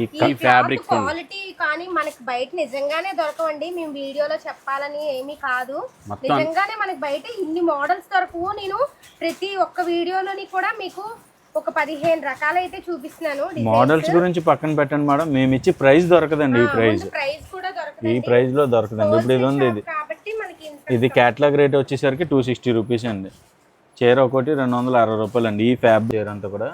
ఈ ఈ fabric quality కానీ మనకి బయట నిజంగానే దొరకవండి. మేము వీడియోలో చెప్పాలని ఏమీ కాదు. నిజంగానే మనకి బయట ఇన్ని మోడల్స్ దొరకవు నేను ప్రతి ఒక్క వీడియోలోని కూడా మీకు ఒక పదిహేను రకాలైతే చూపిస్తున్నాను మోడల్స్ గురించి పక్కన పెట్టండి మేడం. మేము ఇచ్చి ప్రైస్ దొరకదండి ఈ ప్రైస్ ప్రైస్ కూడా ఈ దొరకదు ప్రైస్లో దొరకదండి. ఇప్పుడు ఇది ఉంది ఇది. కాబట్టి మనకి ఇది క్యాట్లాగ్ రేట్ వచ్చేసరికి టూ సిక్స్టీ రూపీస్ అండి. చీర ఒకటి రెండు వందల అరవై రూపాయలు అండి ఈ ఫ్యాబ్ చీర అంతా కూడా.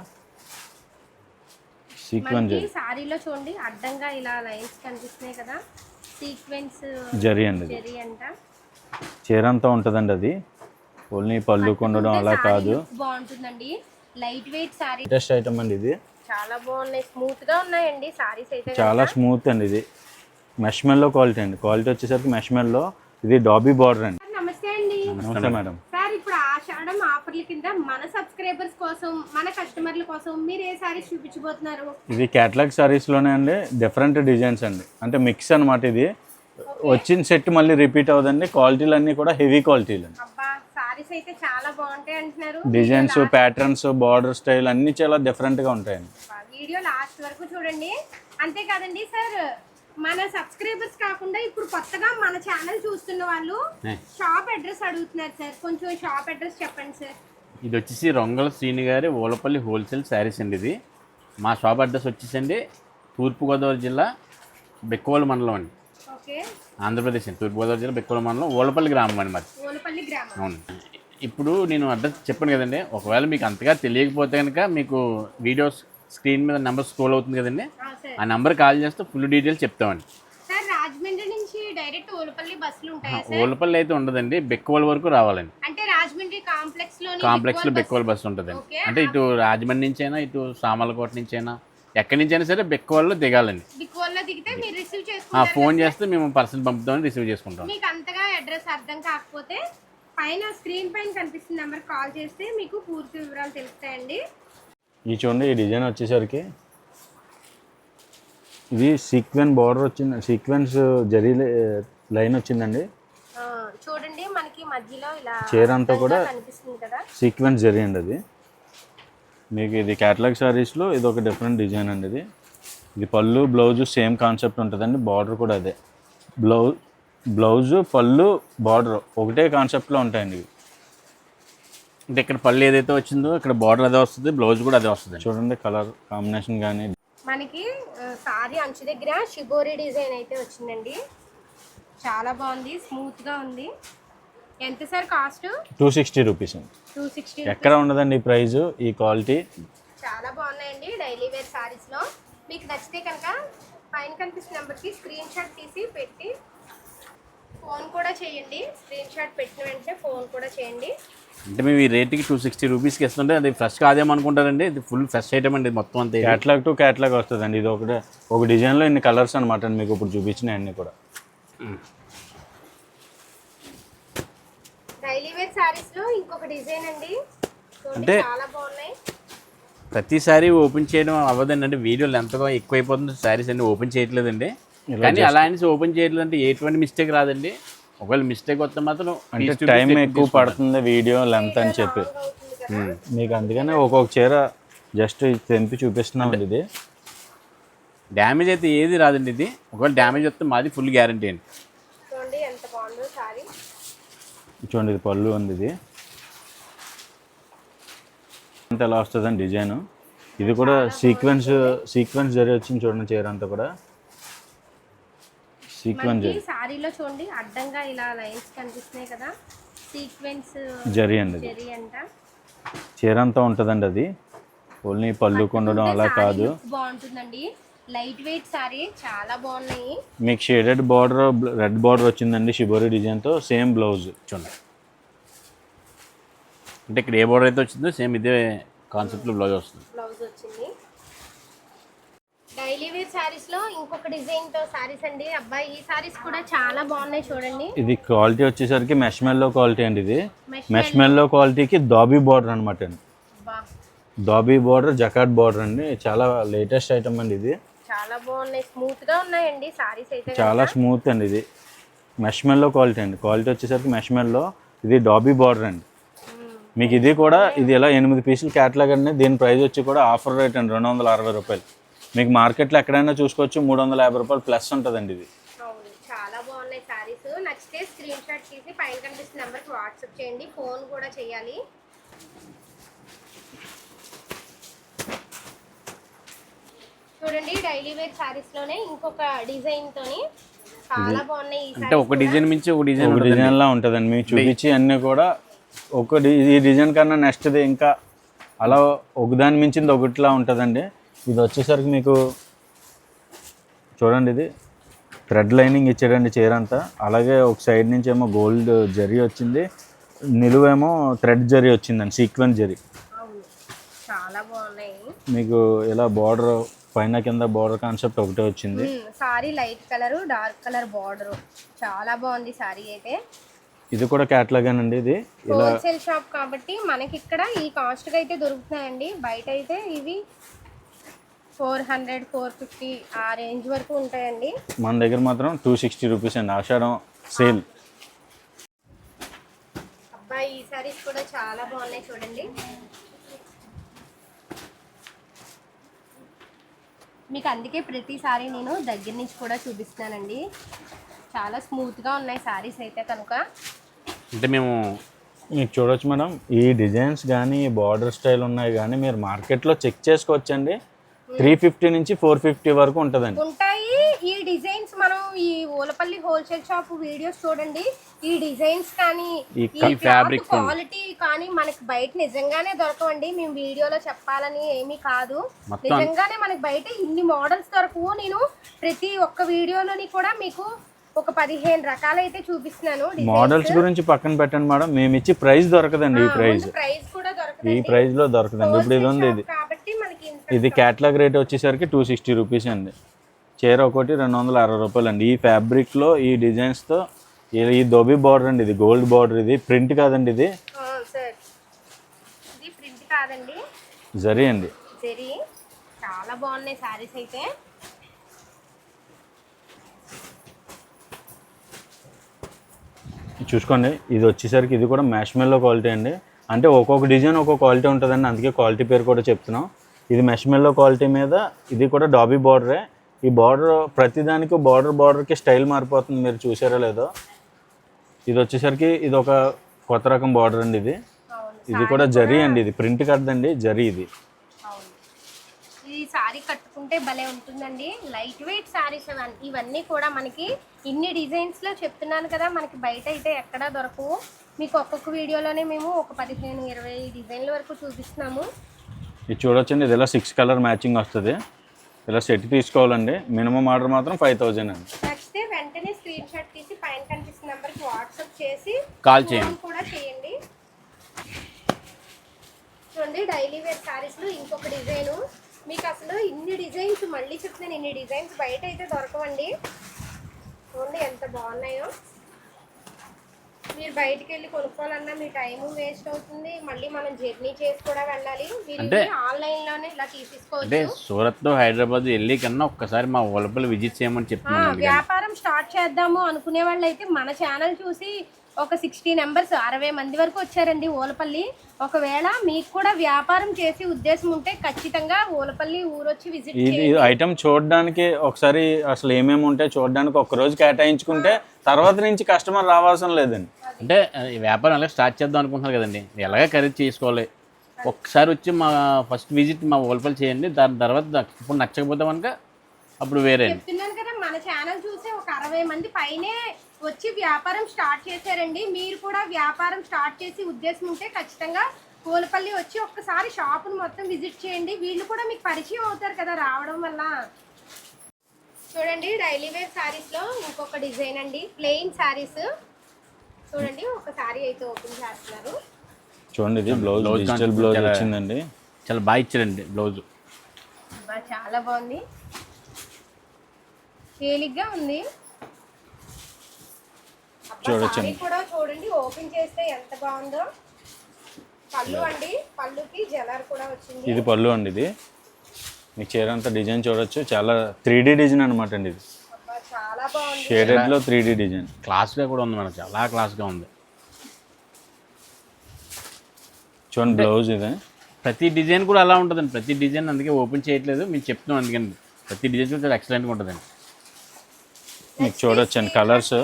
సీక్వెన్స్ సారీలో చూడండి అడ్డంగా ఇలా లైన్స్ కనిపిస్తున్నాయి కదా. సీక్వెన్స్ జరీ అండి జరీ అంట. చీర అంతా ఉంటుందండి అది. ఓన్లీ పళ్ళు కొండడం అలా కాదు. బాగుంటుందండి. Light weight sari. Latest item అండి ఇది. చాలా బాగున్నాయి. స్మూత్గా ఉన్నాయండి సారీస్ అయితే చాలా స్మూత్ అండి ఇది. మెష్మెల్లో క్వాలిటీ అండి. క్వాలిటీ వచ్చేసరికి మెష్మెల్లో ఇది డాబీ బార్డర్ అండి. నమస్తే అండి. నమస్తే మేడం. ఆషాఢం ఆఫర్ల కింద మన సబ్స్క్రైబర్స్ కోసం మన కస్టమర్ల కోసం మీరు ఏ సారీస్ చూపించబోతున్నారు? ఇది క్యాటలాగ్ సారీస్లోనే అండి డిఫరెంట్ డిజైన్స్ అండి. అంటే మిక్స్ అన్నమాట ఇది. వచ్చిన సెట్ మళ్ళీ రిపీట్ అవ్వదండి క్వాలిటీలు అన్నీ కూడా హెవీ క్వాలిటీలు అండి. అబ్బా సారీస్ అయితే చాలా బాగుంటాయి అంటున్నారు. డిజైన్స్ ప్యాటర్న్స్ బార్డర్ స్టైల్ అన్నీ చాలా డిఫరెంట్గా ఉంటాయండి. అబ్బా, వీడియో లాస్ట్ వరకు చూడండి. అంతేకాదండి సార్ మన సబ్స్క్రైబర్స్ కాకుండా ఇప్పుడు కొత్తగా మన ఛానల్ చూస్తున్న వాళ్ళు షాప్ అడ్రస్ అడుగుతున్నారు సార్. కొంచెం షాప్ అడ్రస్ చెప్పండి సార్. ఇది వచ్చేసి రొంగల శ్రీని గారి ఓలపల్లి హోల్సేల్ శారీస్ అండి ఇది. మా షాప్ అడ్రస్ వచ్చేసండి తూర్పుగోదావరి జిల్లా బెక్కోల మండలం అండి. ఆంధ్రప్రదేశ్ అండి. తూర్పుగోదావరి జిల్లా బెక్కోల మండలం ఓలపల్లి గ్రామం అండి గ్రామం. అవును. ఇప్పుడు నేను అడ్రస్ చెప్పాను కదండి. ఒకవేళ మీకు అంతగా తెలియకపోతే కనుక మీకు వీడియోస్ స్క్రీన్ మీద నెంబర్ స్క్రోల్ అవుతుంది కదండి? ఆ, నెంబర్ కాల్ చేస్తే ఫుల్ డీటెయిల్స్ చెప్తామండి. రాజమండ్రి నుంచి డైరెక్ట్ ఓలపల్లి బస్సులు ఉంటాయి సార్? ఓలపల్లి అయితే ఉండదండి బెక్కోల వరకు రావాలండి. అంటే రాజమండ్రి కాంప్లెక్స్లో కాంప్లెక్స్లో బెక్కోల్ బస్ ఉంటుందండి. అంటే ఇటు రాజమండ్రి నుంచి అయినా ఇటు సామలకోట నుంచి అయినా ఎక్కడి నుంచి అయినా సరే బెక్కోల్లో దిగాలండి. ఫోన్ చేస్తే మేము పర్సన్ పంపుతామని రిసీవ్ చేసుకుంటాం. మీకు అంతగా అడ్రస్ అర్థం కాకపోతే పైన స్క్రీన్ పైన కనిపిస్తున్న నెంబర్ కాల్ చేస్తే మీకు పూర్తి వివరాలు తెలుస్తాయండి. ఈ చూడండి ఈ డిజైన్ వచ్చేసరికి. ఇది సీక్వెన్ బార్డర్ వచ్చింది సీక్వెన్స్ జరీ లైన్ వచ్చిందండి. చూడండి మనకి మధ్యలో ఇలా చీర అంతా కూడా సీక్వెన్స్ జరీ అండి అది. మీకు ఇది క్యాటలాగ్ సారీస్లో ఇది ఒక డిఫరెంట్ డిజైన్ అండి ఇది. ఇది పళ్ళు బ్లౌజ్ సేమ్ కాన్సెప్ట్ ఉంటుందండి బార్డర్ కూడా అదే. బ్లౌజ్ బ్లౌజ్ పళ్ళు బార్డర్ ఒకటే కాన్సెప్ట్లో ఉంటాయండి ఇవి. అంటే ఇక్కడ పళ్ళు ఏదైతే వచ్చిందో ఇక్కడ బార్డర్ అదే వస్తుంది బ్లౌజ్ కూడా అదే వస్తుంది. చూడండి కలర్ కాంబినేషన్ కానీ మనకి సారీ అంచు దగ్గర షిబోరి డిజైన్ అయితే వచ్చిందండి. చాలా బాగుంది స్మూత్గా ఉంది. ఎంత sir cost two sixty rupees అండి. టూ సిక్స్టీ ఎక్కడ ఉండదండి ఈ ప్రైస్ ఈ క్వాలిటీ చాలా బాగున్నాయండి డైలీ వేర్ సారీస్లో. మీకు నచ్చితే కనుక పైన కనిపిస్తున్న నెంబర్కి స్క్రీన్ షాట్ తీసి పెట్టి ఫోన్ కూడా చేయండి. స్క్రీన్ షాట్ పెట్టిన వెంటనే ఫోన్ కూడా చేయండి. అంటే మేము ఈ రేట్కి టూ సిక్స్టీ రూపీస్కి ఇస్తుంటే అది ఫ్రెష్ కాదేమనుకుంటారండి? ఇది ఫుల్ ఫ్రెష్ ఐటమ్ అండి మొత్తం అంతే. క్యాటలాగ్ టు క్యాటలాగ్ వస్తుందండి. ఇది ఒకటే ఒక డిజైన్లో ఇన్ని కలర్స్ అనమాట అండి మీకు ఇప్పుడు చూపించినాయి అన్ని కూడా. డైలీ వేర్ సారీస్లో ఇంకొక డిజైన్ అండి. చూడండి, అంటే- చాలా బాగున్నాయి. ప్రతిసారి ఓపెన్ చేయడం అవ్వదండి. అంటే వీడియోలు ఎంతగా ఎక్కువైపోతుంది. శారీస్ అన్ని ఓపెన్ చేయట్లేదండి. కానీ అలా అనేసి ఓపెన్ చేయట్లేదు అంటే ఎటువంటి మిస్టేక్ రాదండి. ఒకవేళ మిస్టేక్ వస్తే మాత్రం అంటే టైం ఎక్కువ పడుతుంది వీడియో లెంత్ అని చెప్పి. కదా మీకు అందుకనే ఒక్కొక్క చీర జస్ట్ తెంపి చూపిస్తున్నాం ఇది. డ్యామేజ్ అయితే ఏది రాదండి ఇది. ఒకవేళ డ్యామేజ్ వస్తే మాది ఫుల్ గ్యారంటీ అండి. చూడండి ఎంత బాగుందో సారీ చూడండి ఇది పళ్ళు ఉంది ఇది. అంత ఎలా వస్తుందండి డిజైన్ ఇది కూడా సీక్వెన్స్ సీక్వెన్స్ జరి వచ్చింది చూడండి చీర అంతా కూడా. సీక్వెన్స్ సారీలో చూడండి అడ్డంగా ఇలా లైన్స్ కనిపిస్తున్నాయి కదా. సీక్వెన్స్ జరి అండి జెరీ అంట. చీర అంతా ఉంటుందండి అది. ఓన్లీ పళ్ళు కొండడం అలా కాదు. బాగుంటుందండి. లైట్ వెయిట్ సారీ చాలా బాగున్నాయి. మీకు షేడెడ్ బార్డర్ రెడ్ బార్డర్ వచ్చిందండి షిబోరి డిజైన్తో సేమ్ బ్లౌజ్ చూడండి. అంటే ఇక్కడ ఏ బోర్డర్ అయితే వచ్చిందో సేమ్ ఇదే కాన్సెప్ట్లో బ్లౌజ్ వస్తుంది. బ్లౌజ్ వచ్చింది. డైలీ వేర్ సారీస్లో ఇంకొక డిజైన్తో సారీస్ అండి. అబ్బాయి ఈ సారీస్ కూడా చాలా బాగున్నాయి చూడండి. ఇది క్వాలిటీ వచ్చేసరికి మెష్మెల్లో క్వాలిటీ అండి ఇది. మెష్మెల్లో క్వాలిటీకి దాబీ బార్డర్ అనమాట అండి. దాబీ బార్డర్ జకాట్ బార్డర్ అండి. చాలా లేటెస్ట్ ఐటమ్ అండి ఇది. చాలా బాగున్నాయి. స్మూత్గా ఉన్నాయండి సారీస్ అయితే చాలా స్మూత్ అండి ఇది. మెష్మెల్లో క్వాలిటీ అండి. క్వాలిటీ వచ్చేసరికి మెష్మెల్లో ఇది డాబీ బార్డర్ అండి. మ్మ్. మీకు ఇది కూడా ఇది ఎలా ఎనిమిది పీసులు క్యాటలాగ్ అండి? దీని ప్రైస్ వచ్చి కూడా ఆఫర్ రేట్ అండి. రెండు వందల అరవై రూపాయలు. మీకు మార్కెట్లో ఎక్కడైనా చూసుకోవచ్చు మూడు వందల యాభై రూపాయలు ప్లస్ ఉంటుందండి ఇది. అవును చాలా బాగున్నాయి సారీస్. నచ్చితే స్క్రీన్ షాట్ తీసి పైన కనిపిస్తున్న నెంబర్కి వాట్సాప్ చేయండి ఫోన్ కూడా చేయాలి. చూడండి డైలీ వేర్ సారీస్లోనే ఇంకొక డిజైన్ తోని చాలా బాగున్నాయి ఈ అంటే ఒక డిజైన్ మించి ఒక డిజైన్ ఒక డిజైన్ లా ఉంటుందండి. మీకు చూపించి అన్నీ కూడా ఒక డి- ఈ డిజైన్ కన్నా నెక్స్ట్ది ఇంకా అలా ఒకదాని మించింది ఒకటిలా ఉంటుందండి. ఇది వచ్చేసరికి మీకు చూడండి ఇది. థ్రెడ్ లైనింగ్ ఇచ్చాడండి చీర అంతా అలాగే ఒక సైడ్ నుంచి ఏమో గోల్డ్ జరీ వచ్చింది. నిలువేమో థ్రెడ్ జరీ వచ్చిందండి సీక్వెన్స్ జరీ. అవును. చాలా బాగున్నాయి. మీకు ఇలా బార్డర్ పైన కింద బార్డర్ కాన్సెప్ట్ ఒకటే వచ్చింది. Sari light colour dark colour border చాలా బాగుంది సారీ అయితే. ఇది కూడా క్యాట్లాగేనండి ఇది. ఇలా హోల్సేల్ షాప్ కాబట్టి మనకి ఇక్కడ ఈ కాస్ట్ అయితే దొరుకుతున్నాయండి. బయట అయితే ఇవి ఫోర్ హండ్రెడ్ ఫోర్ ఫిఫ్టీ ఆ రేంజ్ వరకు ఉంటాయండి. మన దగ్గర మాత్రం టూ సిక్స్టీ రూపీస్ అండి. ఆషాఢం సేల్ అబ్బాయి ఈ సారీస్ కూడా చాలా బాగున్నాయి చూడండి. మీకు అందుకే ప్రతిసారి నేను దగ్గర నుంచి కూడా చూపిస్తున్నానండి. చాలా స్మూత్గా ఉన్నాయి సారీస్ అయితే కనుక. అంటే మేము మీకు చూడొచ్చు మేడం ఈ డిజైన్స్ కానీ ఈ బార్డర్ స్టైల్ ఉన్నాయి కానీ మీరు మార్కెట్లో చెక్ చేసుకోవచ్చండి. త్రీ ఫిఫ్టీ నుంచి ఫోర్ ఫిఫ్టీ వరకు ఉంటుందండి. ఉంటాయి. ఈ డిజైన్స్ మనం ఈ ఓలపల్లి హోల్సేల్ షాప్ వీడియోస్ చూడండి. ఈ డిజైన్స్ కానీ ఈ ఈ ఫ్యాబ్రిక్ క్వాలిటీ కానీ మనకి బయట నిజంగానే దొరకవండి. మేము వీడియోలో చెప్పాలని ఏమీ కాదు. నిజంగానే మనకి బయట ఇన్ని మోడల్స్ దొరకవు. నేను ప్రతి ఒక్క వీడియోలోని కూడా మీకు ఒక పదిహేను రకాలైతే చూపిస్తున్నాను మోడల్స్ గురించి పక్కన పెట్టండి మేడం. మేము ఇచ్చి ప్రైస్ దొరకదండి ఈ ప్రైస్. ప్రైస్ కూడా ఈ దొరకదు ప్రైస్లో దొరకదండి. ఇప్పుడు ఇది ఉంది ఇది. కాబట్టి ఇది క్యాట్లాగ్ రేట్ వచ్చేసరికి టూ సిక్స్టీ రూపీస్ అండి. చీర ఒకటి రెండు వందల అరవై రూపాయలు అండి. ఈ ఫ్యాబ్రిక్లో ఈ డిజైన్స్తో ఈ దోబీ బార్డర్ అండి ఇది. గోల్డ్ బార్డర్ ఇది. ప్రింట్ కాదండి ఇది. జరీ అండి. జరీ చాలా బాగున్నాయి సారీస్ అయితే. చూసుకోండి. ఇది వచ్చేసరికి ఇది కూడా మెష్మెల్లో క్వాలిటీ అండి. అంటే ఒక్కొక్క డిజైన్ ఒక్కొక్క క్వాలిటీ ఉంటుందండి. అందుకే క్వాలిటీ పేరు కూడా చెప్తున్నాం. ఇది మెష్మెల్లో క్వాలిటీ మీద ఇది కూడా డాబీ బార్డరే ఈ బార్డర్ ప్రతిదానికి బార్డర్ బార్డర్కి స్టైల్ మారిపోతుంది మీరు చూసారో లేదో. ఇది వచ్చేసరికి ఇది ఒక కొత్త రకం బార్డర్ అండి ఇది. ఇది కూడా జరీ అండి ఇది. ప్రింట్ కదండి జరీ ఇది. ఈ సారీ కట్టుకుంటే భలే ఉంటుందండి. లైట్ వెయిట్ సారీస్ ఇవన్నీ కూడా మనకి ఇన్ని డిజైన్స్లో చెప్తున్నాను కదా మనకి బయట అయితే ఎక్కడా దొరకవు. మీకు ఒక్కొక్క వీడియోలోనే మేము ఒక పదిహేను ఇరవై డిజైన్ల వరకు చూపిస్తున్నాము. ఇది చూడొచ్చండి ఇది ఇలా సిక్స్ కలర్ మ్యాచింగ్ వస్తుంది. ఇలా సెట్ తీసుకోవాలండి. మినిమం ఆర్డర్ మాత్రం ఫైవ్ థౌజండ్ అండి. వెంటనే స్క్రీన్ షాట్ తీసి పైన కనిపిస్తున్న నెంబర్కి వాట్సాప్ చేసి కాల్ చేయండి. కూడా చేయండి. చూడండి డైలీ వేర్ సారీస్లో ఇంకొక డిజైన్ మీకు అసలు ఇన్ని డిజైన్స్ మళ్ళీ చెప్తున్నాను ఇన్ని డిజైన్స్ బయట అయితే దొరకవండి. చూడండి ఎంత బాగున్నాయో. మీరు బయటికి వెళ్ళి కొనుక్కోవాలన్నా మీ టైం వేస్ట్ అవుతుంది. మళ్ళీ మనం జర్నీ చేసి కూడా వెళ్ళాలి. అంటే- ఆన్లైన్లోనే ఇలా అంటే తీసేసుకోవచ్చు సూరత్ హైదరాబాద్ వెళ్ళి కన్నా ఒక్కసారి మా ఒలపల్లి విజిట్ చేయమని ఆ, చెప్తున్నాను అందుకని. వ్యాపారం స్టార్ట్ చేద్దాము అనుకునే వాళ్ళు అయితే మన ఛానల్ చూసి ఒక సిక్స్టీ నెంబర్స్ అరవై మంది వరకు వచ్చారండి ఓలపల్లి. ఒకవేళ మీకు కూడా వ్యాపారం చేసే ఉద్దేశం ఉంటే ఖచ్చితంగా ఓలపల్లి ఊరొచ్చి విజిట్ ఇది ఐటమ్ చూడడానికి ఒకసారి అసలు ఏమేమి ఉంటాయి చూడడానికి ఒక రోజు కేటాయించుకుంటే తర్వాత నుంచి కస్టమర్ రావాల్సిన లేదండి. అంటే వ్యాపారం ఎలా స్టార్ట్ చేద్దాం అనుకుంటున్నారు కదండి. ఎలాగ ఖరీదు చేసుకోవాలి. ఒకసారి వచ్చి మా ఫస్ట్ విజిట్ మా ఓల్పల్ చేయండి. దాని తర్వాత ఇప్పుడు నచ్చకపోతే కనుక అప్పుడు వేరే చెప్తున్నాను కదా మన ఛానల్ చూసి ఒక అరవై మంది పైనే వచ్చి వ్యాపారం స్టార్ట్ చేశారండి. మీరు కూడా వ్యాపారం స్టార్ట్ చేసి ఉద్దేశం ఉంటే ఖచ్చితంగా కోలపల్లి వచ్చి ఒక్కసారి షాపును మొత్తం విజిట్ చేయండి. వీళ్ళు కూడా మీకు పరిచయం అవుతారు కదా రావడం వల్ల. చూడండి డైలీ వేర్ సారీస్ ఇంకొక డిజైన్ అండి. ప్లెయిన్ శారీస్ చూడండి ఒక సారీ అయితే ఓపెన్ చేస్తున్నారు. చూడండి ఇది బ్లౌజ్ Blouse డిజిటల్ బ్లౌజ్ చాలా- వచ్చిందండి. చాలా బాగా ఇచ్చారండి బ్లౌజ్. చాలా బాగుంది. తేలిగ్గా ఉంది. అబ్బా, చూడొచ్చండి. సారీ కూడా చూడండి ఓపెన్ చేస్తే ఎంత బాగుందో. పళ్ళు అండి పళ్ళుకి జలర్ కూడా వచ్చింది. ఇది పళ్ళు అండి ఇది. మీకు చీర అంతా డిజైన్ చూడొచ్చు. చాలా త్రీ డిజైన్ అనమాట అండి ఇది. చాలా బాగుంది. షేడెడ్లో త్రీ డీ డిజైన్ క్లాస్గా కూడా ఉంది మేడం చాలా క్లాస్గా ఉంది. చూడండి బ్లౌజ్ ఇది. ప్రతి డిజైన్ కూడా అలా ఉంటుందండి. ప్రతి డిజైన్ అందుకే ఓపెన్ చేయట్లేదు. మేము చెప్తున్నాం అందుకని. ప్రతి డిజైన్ కూడా చాలా ఎక్సలెంట్గా ఉంటుందండి. మీకు చూడొచ్చండి కలర్స్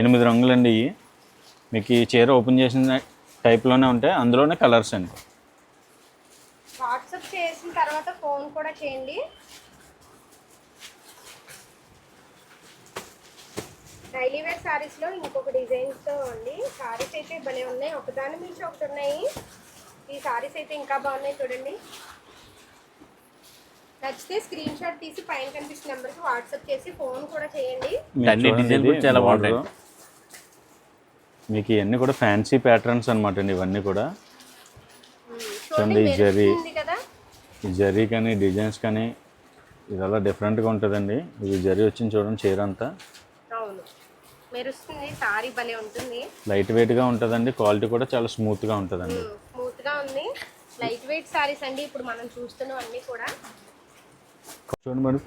ఎనిమిది రంగులండి ఇవి. మీకు ఈ చీర ఓపెన్ చేసిన టైప్లోనే ఉంటాయి అందులోనే కలర్స్ అండి. వాట్సాప్ చేసిన తర్వాత ఫోన్ కూడా చేయండి. డైలీ వేర్ సారీస్లో ఇంకొక డిజైన్స్తో అండి సారీస్ అయితే భలే ఉన్నాయి. ఒకదాని మించి ఒకటి ఉన్నాయి ఈ సారీస్ అయితే ఇంకా బాగున్నాయి చూడండి. నచ్చితే స్క్రీన్ షాట్ తీసి పైన కనిపిస్తున్న నెంబర్కి వాట్సాప్ చేసి ఫోన్ కూడా చేయండి. మీకు అన్ని డిజైన్లు ఇది చాలా. బాగుంటాయి. మీకు ఇవన్నీ కూడా ఫ్యాన్సీ ప్యాటర్న్స్ అనమాట అండి ఇవన్నీ కూడా. చూడండి, ఈ జరీ. ఈ జరీ కానీ డిజైన్స్ కానీ ఇదలా డిఫరెంట్గా ఉంటుందండి. ఇది జరీ వచ్చింది చూడండి చీర అంతా. మెరుస్తుంది సారీ భలే ఉంటుంది. లైట్ వెయిట్గా ఉంటుందండి క్వాలిటీ కూడా చాలా స్మూత్గా ఉంటుందండి. స్మూత్గా ఉంది. లైట్ వెయిట్ సారీస్ అండి ఇప్పుడు మనం చూస్తున్నాం అన్ని కూడా. చూడండి మరి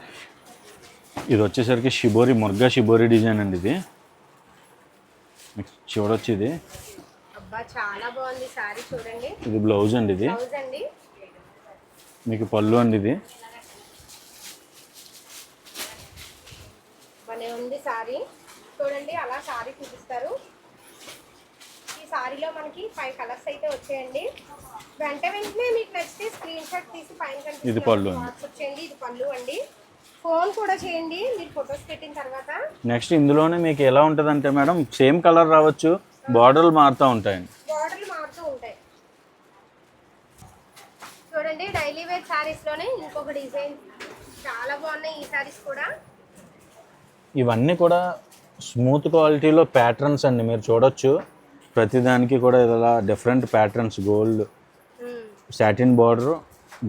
ఇది వచ్చేసరికి షిబోరి ముర్గా షిబోరి డిజైన్ అండి ఇది. మీకు చూడొచ్చు ఇది. అబ్బా చాలా బాగుంది సారీ చూడండి. ఇది బ్లౌజ్ అండి ఇది. మీకు పళ్ళు అండి ఇది. ఉంది సారీ. చూడండి అలా సారీ చూపిస్తారు ఈ సారీలో మనకి ఫైవ్ కలర్స్ అయితే వచ్చాయండి. వెంట వెంటనే మీకు నచ్చితే స్క్రీన్ షాట్ తీసి పైన. వాట్సాప్ చేయండి ఇది పళ్ళు అండి. ఫోన్ కూడా చేయండి మీరు ఫొటోస్ పెట్టిన తర్వాత. నెక్స్ట్ ఇందులోనే మీకు ఎలా ఉంటుందంటే మేడం సేమ్ కలర్ రావచ్చు బార్డర్లు మారుతూ ఉంటాయండి. బార్డర్లు మారుతూ ఉంటాయి. చూడండి డైలీ వేర్ సారీస్లోనే ఇంకొక డిజైన్ చాలా బాగున్నాయి ఈ సారీస్ కూడా. ఇవన్నీ కూడా స్మూత్ క్వాలిటీలో ప్యాటర్న్స్ అండి మీరు చూడొచ్చు. ప్రతిదానికి కూడా ఇలా different patterns gold. Satin border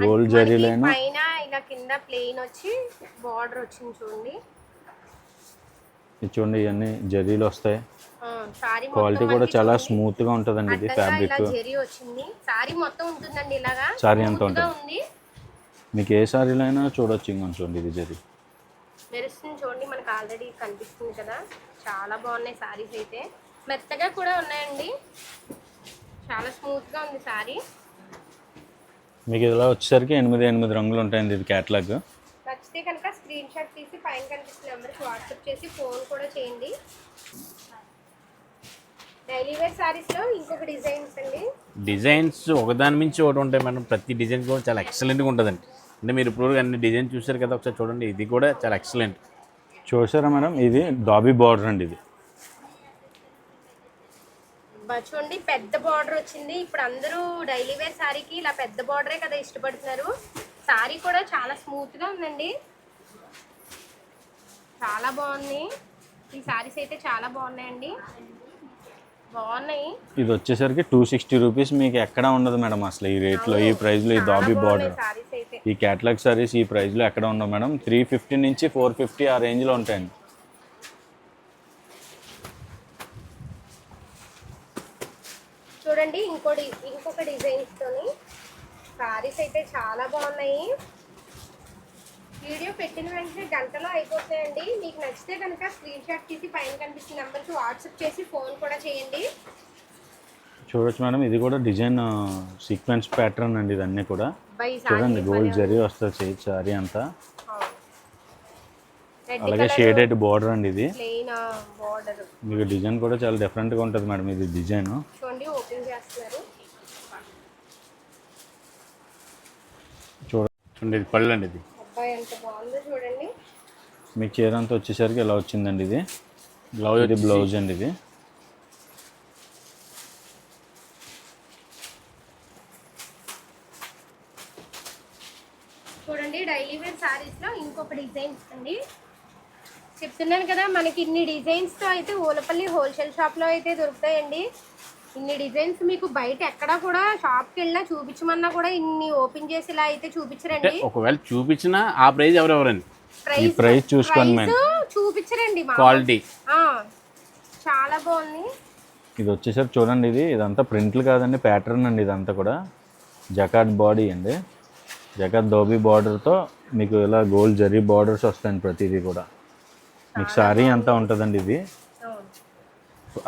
gold zari line. పైన ఇలా కింద ప్లెయిన్ వచ్చి బార్డర్ వచ్చింది చూడండి. ఇది చూడండి ఇవన్నీ జరీలు వస్తాయి. క్వాలిటీ కూడా చాలా చూడండి. స్మూత్గా ఉంటుందండి ఇది ఫ్యాబ్రిక్ ఇలా జెరీ వచ్చింది. సారీ మొత్తం ఉంటుందండి ఇలాగా. సారీ గా ఉంటుంది. మీకు ఏ సారీలో అయినా చూడొచ్చు ఇంకొంచెం ఇది జరీ. మెరుస్తుంది చూడండి మనకు ఆల్రెడీ కనిపిస్తుంది కదా. చాలా బాగున్నాయి సారీస్ అయితే. మెత్తగా కూడా ఉన్నాయండి. చాలా స్మూత్గా ఉంది సారీ. మీకు ఇలా వచ్చేసరికి ఎనిమిది ఎనిమిది రంగులు ఉంటాయండి ఇది క్యాట్లాగ్. నచ్చితే కనుక స్క్రీన్ షాట్ తీసి పైన కనిపిస్తున్న నెంబర్కి వాట్సాప్ చేసి ఫోన్ కూడా చేయండి. డైలీ వేర్ సారీస్లో ఇంకొక డిజైన్స్ అండి. డిజైన్స్ ఒకదాని మించి ఒకటి ఉంటాయి మేడం. ప్రతి డిజైన్ కూడా చాలా ఎక్సలెంట్గా ఉంటుందండి. అంటే మీరు ఇప్పుడు అన్ని డిజైన్ చూసారు కదా ఒకసారి చూడండి. ఇది కూడా చాలా ఎక్సలెంట్ చూసారా మేడం? ఇది డాబీ బార్డర్ అండి ఇది. చూడండి పెద్ద బార్డర్ వచ్చింది. ఇప్పుడు అందరూ డైలీ వేర్ సారీకి ఇలా పెద్ద బార్డరే కదా ఇష్టపడుతున్నారు. సారీ కూడా చాలా స్మూత్గా ఉందండి. చాలా బాగుంది. ఈ సారీస్ అయితే చాలా బాగున్నాయండి. బాగున్నాయి. ఇది వచ్చేసరికి టూ సిక్స్టీ రూపీస్ మీకు ఎక్కడ ఉండదు మేడం అసలు ఈ రేట్లో ఈ ప్రైస్లో ఈ డాబీ బార్డర్ సారీస్ అయితే. ఈ క్యాటలాగ్ సారీస్ ఈ ప్రైస్లో ఎక్కడ ఉండవు మేడం? త్రీ ఫిఫ్టీ నుంచి ఫోర్ ఫిఫ్టీ ఆ రేంజ్లో ఉంటాయండి. చూడండి ఇంకోటి ఇంకొక డిజైన్స్ తోని సారీస్ అయితే చాలా బాగున్నాయి. వీడియో పెట్టిన వెంటనే గంటలో అయిపోతాయండి. మీకు నచ్చితే కనుక స్క్రీన్ షాట్ తీసి పైన కనిపిస్తున్న నెంబర్కి వాట్సాప్ చేసి ఫోన్ కూడా చేయండి. చూడొచ్చు మేడం ఇది కూడా డిజైన్ సీక్వెన్స్ ప్యాటర్న్ అండి ఇదన్నీ కూడా. చూడండి గోల్డ్ జరీ వస్తుంది సారీ అంతా. అలాగే షేడెడ్ బార్డర్ అండి ఇది. Plain border. మీకు డిజైన్ కూడా చాలా డిఫరెంట్గా ఉంటుంది మేడం ఇది డిజైన్. చూడండి ఓపెన్ చేస్తున్నారు. చూడ చూడండి ఇది పళ్ళు అండి ఇది. అబ్బాయి ఎంత బాగుందో చూడండి. మీకు చీర అంతా వచ్చేసరికి ఇలా వచ్చిందండి ఇది. బ్లౌజ్ ఇది బ్లౌజ్ అండి ఇది చూడండి డైలీ వేర్ సారీస్లో ఇంకొక డిజైన్స్ అండి చెప్తున్నాను కదా మనకి ఇన్ని డిజైన్స్తో అయితే ఓలపల్లి హోల్సేల్ షాప్లో అయితే దొరుకుతాయండి. ఇన్ని డిజైన్స్ మీకు బయట ఎక్కడా కూడా షాప్కి వెళ్ళినా చూపించమన్నా కూడా ఇన్ని ఓపెన్ చేసి ఇలా అయితే చూపించరండి. ఒకవేళ చూపించినా ఆ ప్రైజ్ ఎవరెవరండి? ఈ ప్రైస్ చూసుకోండి చూపించరండి మా క్వాలిటీ ఆ, చాలా బాగుంది. ఇది వచ్చేసరికి చూడండి ఇది ఇదంతా ప్రింట్లు కాదండి ప్యాటర్న్ అండి ఇదంతా కూడా. జకాట్ బాడీ అండి. జకాట్ దోబీ బార్డర్తో మీకు ఇలా గోల్డ్ జరీ బార్డర్స్ వస్తాయండి ప్రతిదీ కూడా. మీకు సారీ అంతా ఉంటుందండి ఇది.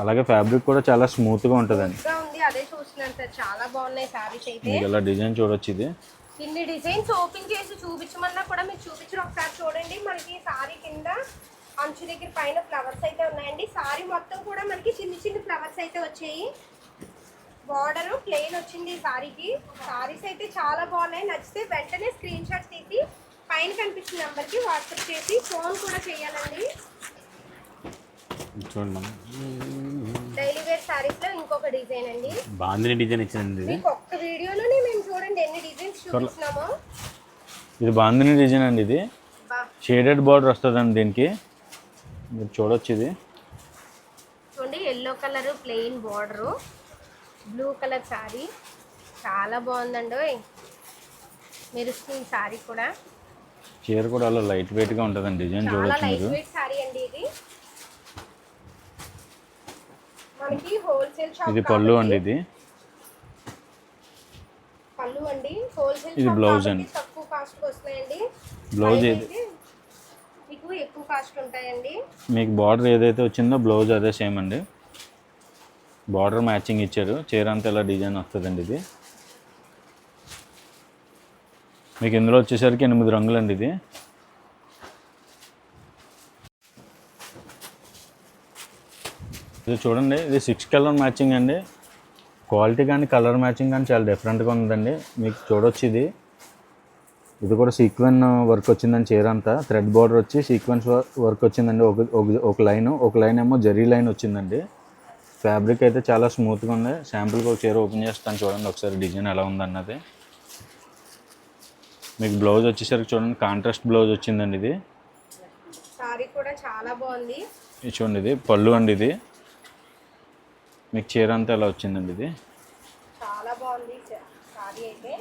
అలాగే ఫ్యాబ్రిక్ కూడా చాలా స్మూత్గా ఉంటుందండి. అదే చూస్తున్నాను సార్. చాలా బాగున్నాయి సారీస్ అయితే. మీకు ఇలా డిజైన్ చూడొచ్చు ఇది? ఇన్ని డిజైన్స్ ఓపెన్ చేసి చూపించమన్నా కూడా మీరు చూపించరు ఒకసారి చూడండి. మనకి సారీ కింద అంచు దగ్గర పైన ఫ్లవర్స్ అయితే ఉన్నాయండి. సారీ మొత్తం కూడా మనకి చిన్ని చిన్ని ఫ్లవర్స్ అయితే వచ్చాయి. బార్డర్ ప్లెయిన్ వచ్చింది ఈ సారీకి. సారీస్ అయితే చాలా బాగున్నాయి. నచ్చితే వెంటనే స్క్రీన్ షాట్ తీసి పైన కనిపించిన నెంబర్కి వాట్సాప్ చేసి ఫోన్ కూడా చేయాలండి. చూడండి డైలీ వేర్ సారీస్లో ఇంకొక డిజైన్ అండి. బాగుంది డిజైన్ ఇచ్చిందండి ఇది. మీకు ఒక్క వీడియోలోనే మేము చూడండి ఎన్ని డిజైన్స్ చూపిస్తున్నామో. ఇది బాందిని డిజైన్ అండి ఇది. షేడెడ్ బార్డర్ వస్తుందండి దీనికి. మీరు చూడొచ్చు ఇది. చూడండి yellow colour plain border blue colour sari చాలా బాగుందండి ఓయ్. మెరుస్తుంది శారీ కూడా. చీర కూడా అలా లైట్ వెయిట్గా ఉంటుందండి. డిజైన్ చాలా చూడొచ్చు లైట్ మీరు. వెయిట్ శారీ అండి ఇది. మనకి హోల్సేల్ షాప్ ఇది పళ్ళు అండి ఇది. పళ్ళు అండి. హోల్సేల్ ఇది కాబట్టి అండి. తక్కువ కాస్ట్ వస్తున్నాయండి. బ్లౌజ్ అయితే మీకు ఎక్కువ కాస్ట్ ఉంటాయండి. మీకు బార్డర్ ఏదైతే వచ్చిందో బ్లౌజ్ అదే సేమ్ అండి. బార్డర్ మ్యాచింగ్ ఇచ్చారు. చీర అంతా ఇలా డిజైన్ వస్తుందండి ఇది. మీకు ఇందులో వచ్చేసరికి ఎనిమిది రంగులండి ఇది. ఇది చూడండి ఇది సిక్స్ కలర్ మ్యాచింగ్ అండి. క్వాలిటీ కానీ కలర్ మ్యాచింగ్ కానీ చాలా డిఫరెంట్గా ఉందండి. మీకు చూడొచ్చు ఇది. ఇది కూడా సీక్వెన్ వర్క్ వచ్చిందని చీర అంతా థ్రెడ్ బార్డర్ వచ్చి సీక్వెన్స్ వర్క్ వచ్చిందండి. ఒక ఒక- లైన్ ఒక లైన్ ఏమో జరీ లైన్ వచ్చిందండి. ఫ్యాబ్రిక్ అయితే చాలా స్మూత్గా ఉంది. శాంపుల్కి ఒక చీర ఓపెన్ చేస్తాను చూడండి ఒకసారి డిజైన్ ఎలా ఉందన్నది. మీకు బ్లౌజ్ వచ్చేసరికి చూడండి కాంట్రాస్ట్ బ్లౌజ్ వచ్చిందండి ఇది. శారీ కూడా చాలా బాగుంది. ఇది చూడండి ఇది పళ్ళు అండి ఇది. మీకు చీర అంతా ఎలా వచ్చిందండి ఇది? చాలా బాగుంది శారీ అయితే.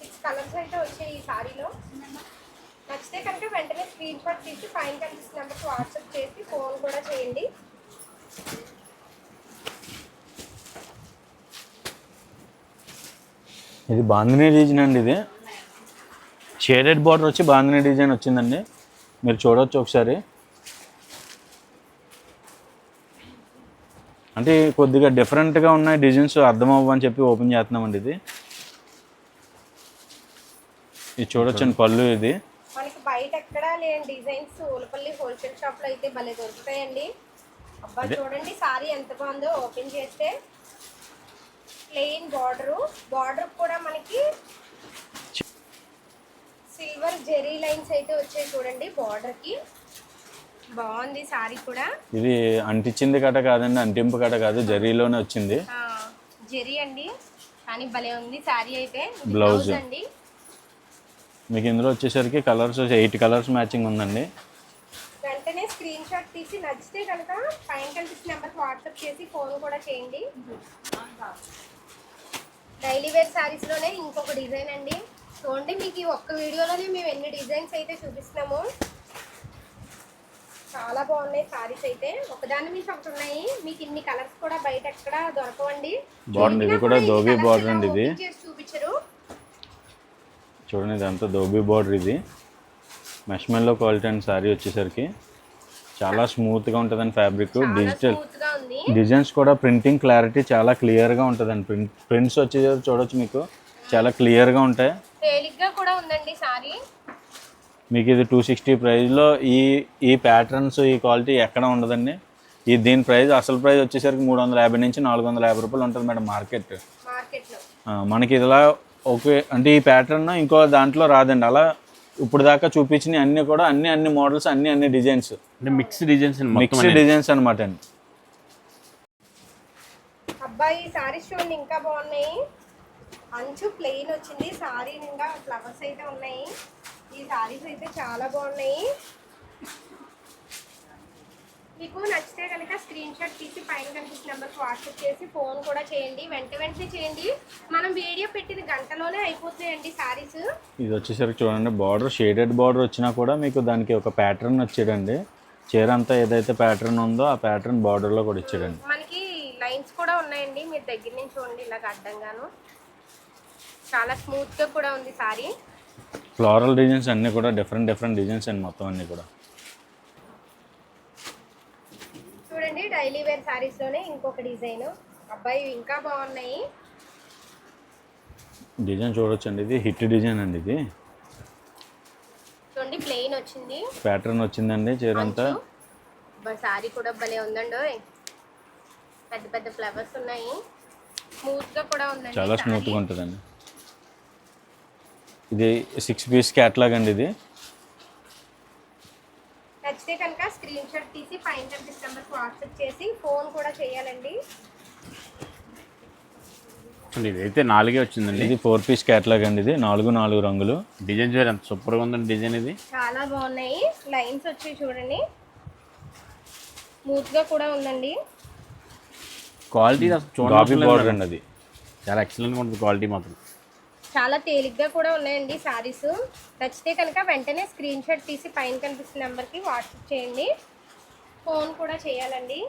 సిక్స్ కలర్స్ అయితే వచ్చాయి ఈ శారీలో నచ్చితే కనుక వెంటనే స్క్రీన్ షాట్ తీసి పైన కనిపిస్తున్న నెంబర్కి వాట్సాప్ చేసి ఫోన్ కూడా చేయండి. ఇది బాందినీ డిజైన్ అండి ఇది. షేడెడ్ బార్డర్ వచ్చి బాందినీ డిజైన్ వచ్చిందండి. మీరు చూడవచ్చు ఒకసారి. అంటే కొద్దిగా డిఫరెంట్గా ఉన్నాయి డిజైన్స్ అర్థం అవ్వని చెప్పి ఓపెన్ చేస్తున్నామండి ఇది. ఇది చూడొచ్చండి పళ్ళు ఇది. మనకి బయట ఎక్కడా లేని డిజైన్స్ ఊలపల్లి హోల్సేల్ షాప్లో అయితే భలే దొరుకుతాయండి. అబ్బా చూడండి సారీ ఎంత బాగుందో ఓపెన్ చేస్తే. ప్లెయిన్ బార్డర్ బార్డర్ కూడా మనకి సిల్వర్ జెరీ లైన్స్ అయితే వచ్చాయి చూడండి బార్డర్కి. బాగుంది సారీ కూడా. ఇది అంటించింది కట కాదండి అంటింపు కట కాదు జరీలోనే వచ్చింది. జెరీ అండి. కానీ భలే ఉంది సారీ అయితే. blouse. అండి. మీకు ఇందులో వచ్చేసరికి కలర్స్ ఎయిట్ కలర్స్ మ్యాచింగ్ ఉందండి. వెంటనే స్క్రీన్ షాట్ తీసి నచ్చితే కనుక పైన కనిపిస్తున్న నెంబర్కి వాట్సాప్ చేసి ఫోన్ కూడా చేయండి. డైలీ వేర్ శారీస్లోనే ఇంకొక డిజైన్ అండి. చూడండి మీకు ఈ ఒక్క వీడియోలోనే మేము ఎన్ని డిజైన్స్ అయితే చూపిస్తున్నాము. చాలా బాగున్నాయి శారీస్ అయితే. ఒకదాని మీద ఒకటి ఉన్నాయి. మీకు ఇన్ని కలర్స్ కూడా బయట ఎక్కడ దొరకవండి. బాగుంది. ఇది కూడా border ఇలా అండి ఇది. చూపించరు. చూడండి ఇదంతా దోబీ బార్డర్ ఇది. మెష్మెల్లో క్వాలిటీ అండ్ శారీ వచ్చేసరికి. చాలా స్మూత్గా ఉంటుందండి ఫ్యాబ్రిక్ డిజిటల్ డిజైన్స్ కూడా ప్రింటింగ్ క్లారిటీ చాలా క్లియర్గా ఉంటుందండి. ప్రింట్ ప్రింట్స్ వచ్చేసరికి చూడొచ్చు మీకు. చాలా క్లియర్గా ఉంటాయి. కూడా ఉందండి సారీ. మీకు ఇది టూ సిక్స్టీ ప్రైస్లో ఈ ఈ ప్యాటర్న్స్ ఈ క్వాలిటీ ఎక్కడ ఉండదండి? ఈ దీని ప్రైస్ అసలు ప్రైస్ వచ్చేసరికి మూడు వందల యాభై నుంచి నాలుగు వందల యాభై రూపాయలు ఉంటుంది మేడం మార్కెట్. మనకి ఇలా ఓకే అంటే ఈ ప్యాటర్న్ ఇంకో దాంట్లో రాదండి. అలా ఇప్పుడు దాకా చూపించిన అన్ని కూడా అన్ని అన్ని మోడల్స్ అన్ని అన్ని డిజైన్స్. అంటే మిక్స్ డిజైన్స్ మిక్స్డ్ డిజైన్స్ అనమాట అండి. అబ్బాయి సారీస్ చూడండి ఇంకా బాగున్నాయి. అంచు ప్లెయిన్ వచ్చింది సారీ నిండా ఫ్లవర్స్ అయితే ఉన్నాయి. ఈ సారీస్ అయితే చాలా బాగున్నాయి. మీకు నచ్చితే కనుక స్క్రీన్ షాట్ తీసి పైన కనిపించిన నెంబర్కి వాట్సాప్ చేసి ఫోన్ కూడా చేయండి. వెంట వెంటనే చేయండి. మనం వీడియో పెట్టిన గంటలోనే అయిపోతున్నాయండి సారీస్ ఇది వచ్చేసరికి చూడండి బార్డర్ షేడెడ్ బార్డర్ వచ్చినా కూడా మీకు దానికి ఒక ప్యాటర్న్ వచ్చాడండి చీర అంతా ఏదైతే ప్యాటర్న్ ఉందో ఆ ప్యాటర్న్ బార్డర్లో కూడా ఇచ్చాడండి మనకి లైన్స్ కూడా ఉన్నాయండి. మీరు దగ్గర నుంచి చూడండి ఇలాగ అడ్డంగాను. చాలా స్మూత్గా కూడా ఉంది సారీ. ఫ్లోరల్ డిజైన్స్ అన్నీ కూడా డిఫరెంట్ డిఫరెంట్ డిజైన్స్ అండి మొత్తం అన్నీ కూడా చూడండి డైలీ వేర్ సారీస్లోనే ఇంకొక డిజైన్. అబ్బాయి ఇంకా బాగున్నాయి. డిజైన్ చూడొచ్చండి ఇది హిట్ డిజైన్ అండి ఇది. చూడండి ప్లెయిన్ వచ్చింది. ప్యాటర్న్ వచ్చిందండి చీర అంతా సారీ కూడా భలే ఉందండి. పెద్ద పెద్ద ఫ్లవర్స్ ఉన్నాయి. స్మూత్గా కూడా ఉందండి చాలా. స్మూత్గా ఉంటుందండి. ఇది సిక్స్ పీస్ క్యాట్లాగ్ అండి ఇది. నచ్చితే కనుక స్క్రీన్ షాట్ తీసి పైన వాట్సాప్ చేసి ఫోన్ కూడా చేయాలండి. ఇదైతే నాలుగే వచ్చిందండి. ఇది ఫోర్ పీస్ క్యాట్లాగ్ అండి ఇది. నాలుగు నాలుగు రంగులు. డిజైన్ చూడండి ఎంత సూపర్గా ఉందండి డిజైన్ ఇది. చాలా బాగున్నాయి. లైన్స్ వచ్చి చూడండి. స్మూత్గా కూడా ఉందండి. క్వాలిటీ అసలు కాపీ చూడండి బార్డర్ అండి అది చాలా ఎక్సలెంట్గా ఉంటుంది క్వాలిటీ మాత్రం. చాలా తేలిగ్గా కూడా ఉన్నాయండి సారీస్. నచ్చితే కనుక వెంటనే స్క్రీన్ షాట్ తీసి పైన కనిపిస్తున్న నెంబర్కి వాట్సాప్ చేయండి. ఫోన్ కూడా చేయాలండి.